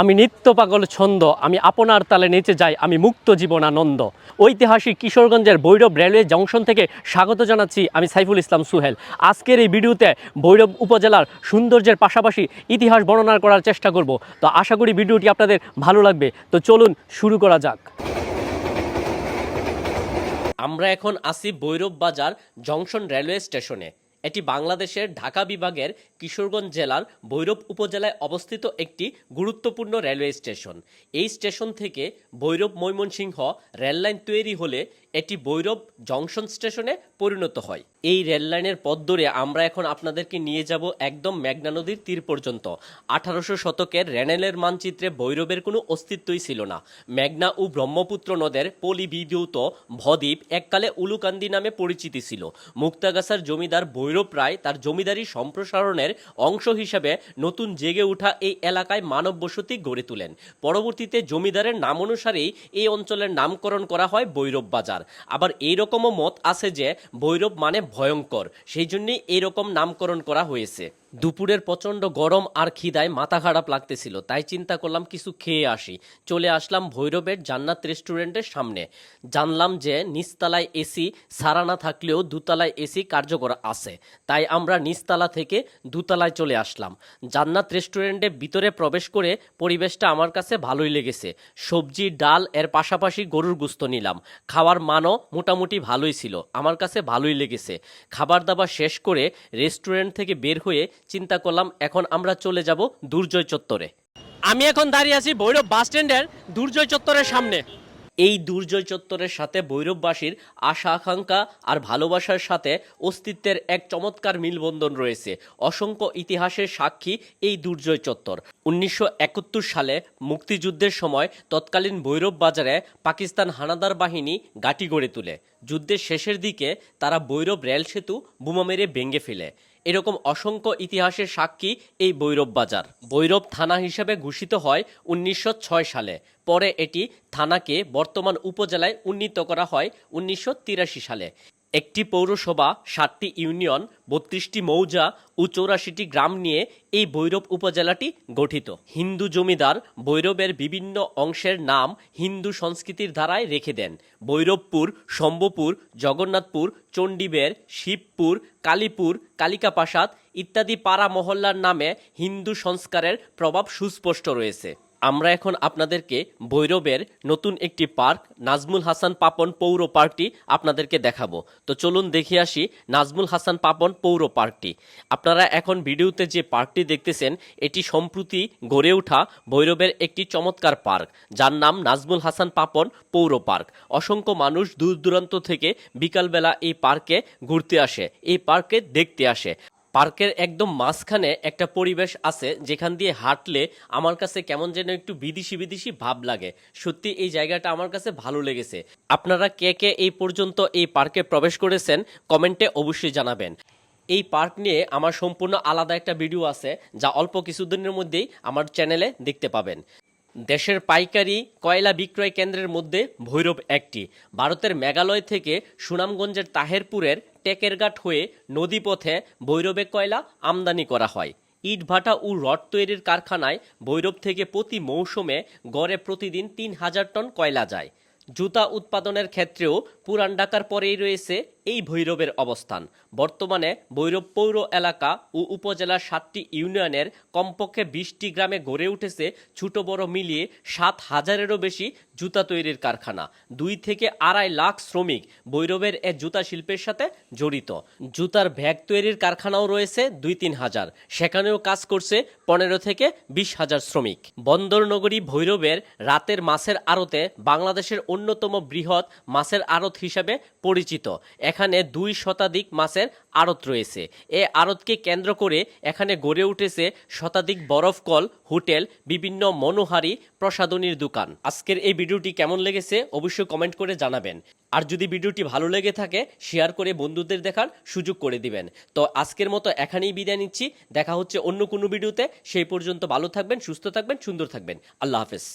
আমি নিত্য পাগল ছন্দ, আমি আপনার তালে নেচে যাই, আমি মুক্ত জীবন আনন্দ। ঐতিহাসিক কিশোরগঞ্জের ভৈরব রেলওয়ে জংশন থেকে স্বাগত জানাচ্ছি আমি সাইফুল ইসলাম সুহেল। আজকের এই ভিডিওতে ভৈরব উপজেলার সৌন্দর্যের পাশাপাশি ইতিহাস বর্ণনা করার চেষ্টা করব। তো আশা করি ভিডিওটি আপনাদের ভালো লাগবে। তো চলুন শুরু করা যাক। আমরা এখন আসি ভৈরব বাজার জংশন রেলওয়ে স্টেশনে। এটি বাংলাদেশের ঢাকা বিভাগের কিশোরগঞ্জ জেলার ভৈরব উপজেলায় অবস্থিত একটি গুরুত্বপূর্ণ রেলওয়ে স্টেশন। এই স্টেশন থেকে ভৈরব ময়মনসিংহ রেললাইন তৈরি হলে এটি ভৈরব জংশন স্টেশনে পরিণত হয়। এই রেললাইনের পথ ধরে আমরা এখন আপনাদেরকে নিয়ে যাব একদম মেঘনা নদীর তীর পর্যন্ত। আঠারোশো শতকের রেনেলের মানচিত্রে ভৈরবের কোনো অস্তিত্বই ছিল না। মেঘনা ও ব্রহ্মপুত্র নদের পলিবিদ্যুত ভদ্বীপ এককালে উলুকান্দি নামে পরিচিতি ছিল। মুক্তাগাছার জমিদার ভৈরব রায় তার জমিদারি সম্প্রসারণের অংশ হিসেবে নতুন জেগে ওঠা এই এলাকায় মানব বসতি গড়ে তোলেন। পরবর্তীতে জমিদারের নাম অনুসারেই এই অঞ্চলের নামকরণ করা হয় ভৈরব বাজার। আবার এইরকমও মত আছে যে ভৈরব মানে ভয়ঙ্কর সেই জন্যই এইরকম নামকরণ করা হয়েছে। দুপুরের প্রচণ্ড গরম আর খিদায় মাথা খারাপ লাগতেছিল, তাই চিন্তা করলাম কিছু খেয়ে আসি। চলে আসলাম ভৈরবের জান্নাত রেস্টুরেন্টের সামনে। জানলাম যে নিচতলায় এসি, সারা না থাকলেও দুতলায় এসি কার্যকর আছে। তাই আমরা নিচতলা থেকে দুতলায় চলে আসলাম। জান্নাত রেস্টুরেন্টে ভিতরে প্রবেশ করে পরিবেশটা আমার কাছে ভালোই লেগেছে। সবজি, ডাল, এর পাশাপাশি গরুর গুস্ত নিলাম। খাওয়ার মানও মোটামুটি ভালোই ছিল, আমার কাছে ভালোই লেগেছে। খাবার দাবার শেষ করে রেস্টুরেন্ট থেকে বের হয়ে চিন্তা করলাম, এখন আমরা চলে যাব দুর্জয় চত্বরে। আমি এখন দাঁড়িয়ে আছি ভৈরব বাস স্ট্যান্ডের দুর্জয় চত্বরের সামনে। এই দুর্জয় চত্বরের সাথে ভৈরববাসীর আশা, আকাঙ্ক্ষা আর ভালোবাসার সাথে অস্তিত্বের এক চমৎকার মিলবন্ধন রয়েছে। অসংখ্য ইতিহাসের সাক্ষী এই দুর্জয় চত্বর। উনিশশো একাত্তর সালে মুক্তিযুদ্ধের সময় তৎকালীন ভৈরব বাজারে পাকিস্তান হানাদার বাহিনী গাটি গড়ে তোলে। যুদ্ধের শেষের দিকে তারা ভৈরব রেল সেতু বোমা মেরে ভেঙে ফেলে। এরকম অসংখ্য ইতিহাসের সাক্ষী এই বৈরব বাজার। বৈরব থানা হিসেবে ঘোষিত হয় উনিশশো ছয় সালে। পরে এটি থানাকে বর্তমান উপজেলায় উন্নীত করা হয় উনিশশো তিরাশি সালে। একটি পৌরসভা ষাটটি ইউনিয়ন, বত্রিশটি মৌজা ও চৌরাশিটি গ্রাম নিয়ে এই ভৈরব উপজেলাটি গঠিত। হিন্দু জমিদার ভৈরবের বিভিন্ন অংশের নাম হিন্দু সংস্কৃতির ধারায় রেখে দেন। ভৈরবপুর, শম্ভপুর, জগন্নাথপুর, চণ্ডীবের, শিবপুর, কালীপুর, কালিকাপ্রাসাদ ইত্যাদি পাড়া মহল্লার নামে হিন্দু সংস্কারের প্রভাব সুস্পষ্ট রয়েছে। আমরা এখন আপনাদেরকে ভৈরবের নতুন একটি পার্ক, নাজমুল হাসান পাপন পৌর পার্কটি আপনাদেরকে দেখাবো। তো চলুন দেখে আসি নাজমুল হাসান পাপন পৌর পার্কটি। আপনারা এখন ভিডিওতে যে পার্কটি দেখতেছেন, এটি সম্প্রতি গড়ে ওঠা ভৈরবের একটি চমৎকার পার্ক, যার নাম নাজমুল হাসান পাপন পৌর পার্ক। অসংখ্য মানুষ দূর দূরান্ত থেকে বিকালবেলা এই পার্কে ঘুরতে আসে, এই পার্কে দেখতে আসে। পার্কের একদম মাঝখানে একটা পরিবেশ আছে, যেখান দিয়ে হাঁটলে আমার কাছে কেমন যেন একটু বিদেশি বিদেশি ভাব লাগে। সত্যি এই জায়গাটা আমার কাছে ভালো লেগেছে। আপনারা কে কে এই পর্যন্ত এই পার্কে প্রবেশ করেছেন, কমেন্টে অবশ্যই জানাবেন। এই পার্ক নিয়ে আমার সম্পূর্ণ আলাদা একটা ভিডিও আছে, যা অল্প কিছুদিনের মধ্যেই আমার চ্যানেলে দেখতে পাবেন। দেশের পাইকারি কয়লা বিক্রয় কেন্দ্রের মধ্যে ভৈরব একটি। ভারতের মেঘালয় থেকে সুনামগঞ্জের তাহেরপুরের টেকেরঘাট হয়ে নদীপথে ভৈরবে কয়লা আমদানি করা হয়। ইটভাটা ও রড তৈরির কারখানায় ভৈরব থেকে প্রতি মৌসুমে গড়ে প্রতিদিন তিন হাজার টন কয়লা যায়। জুতা উৎপাদনের ক্ষেত্রেও পুরান ঢাকার পরেই রয়েছে এই ভৈরবের অবস্থান। বর্তমানে ভৈরব পৌর এলাকা ও উপজেলার সাতটি ইউনিয়নের কমপক্ষে বিশটি গ্রামে গড়ে উঠেছে ছোট বড় মিলিয়ে সাত হাজারেরও বেশি জুতা তৈরির কারখানা। দুই থেকে আড়াই লাখ শ্রমিক ভৈরবের এ জুতা শিল্পের সাথে জড়িত। জুতার ব্যাগ তৈরির কারখানাও রয়েছে দুই তিন হাজার। সেখানেও কাজ করছে পনেরো থেকে বিশ হাজার শ্রমিক। বন্দর নগরী ভৈরবের রাতের মাছের আড়তে বাংলাদেশের অন্যতম বৃহৎ মাছের আড়ত হিসাবে পরিচিত। এখানে দুই শতাধিক মাছের আড়ত রয়েছে। এ আড়তকে কেন্দ্র করে এখানে গড়ে উঠেছে শতাধিক বরফকল হোটেল, বিভিন্ন মনোহারি প্রসাধনীর দোকান। আজকের এই ভিডিওটি কেমন লেগেছে অবশ্যই কমেন্ট করে জানাবেন। আর যদি ভিডিওটি ভালো লেগে থাকে, শেয়ার করে বন্ধুদের দেখার সুযোগ করে দিবেন। তো আজকের মতো এখানেই বিদায় নিচ্ছি। দেখা হচ্ছে অন্য কোনো ভিডিওতে। সেই পর্যন্ত ভালো থাকবেন, সুস্থ থাকবেন, সুন্দর থাকবেন। আল্লাহ হাফেজ।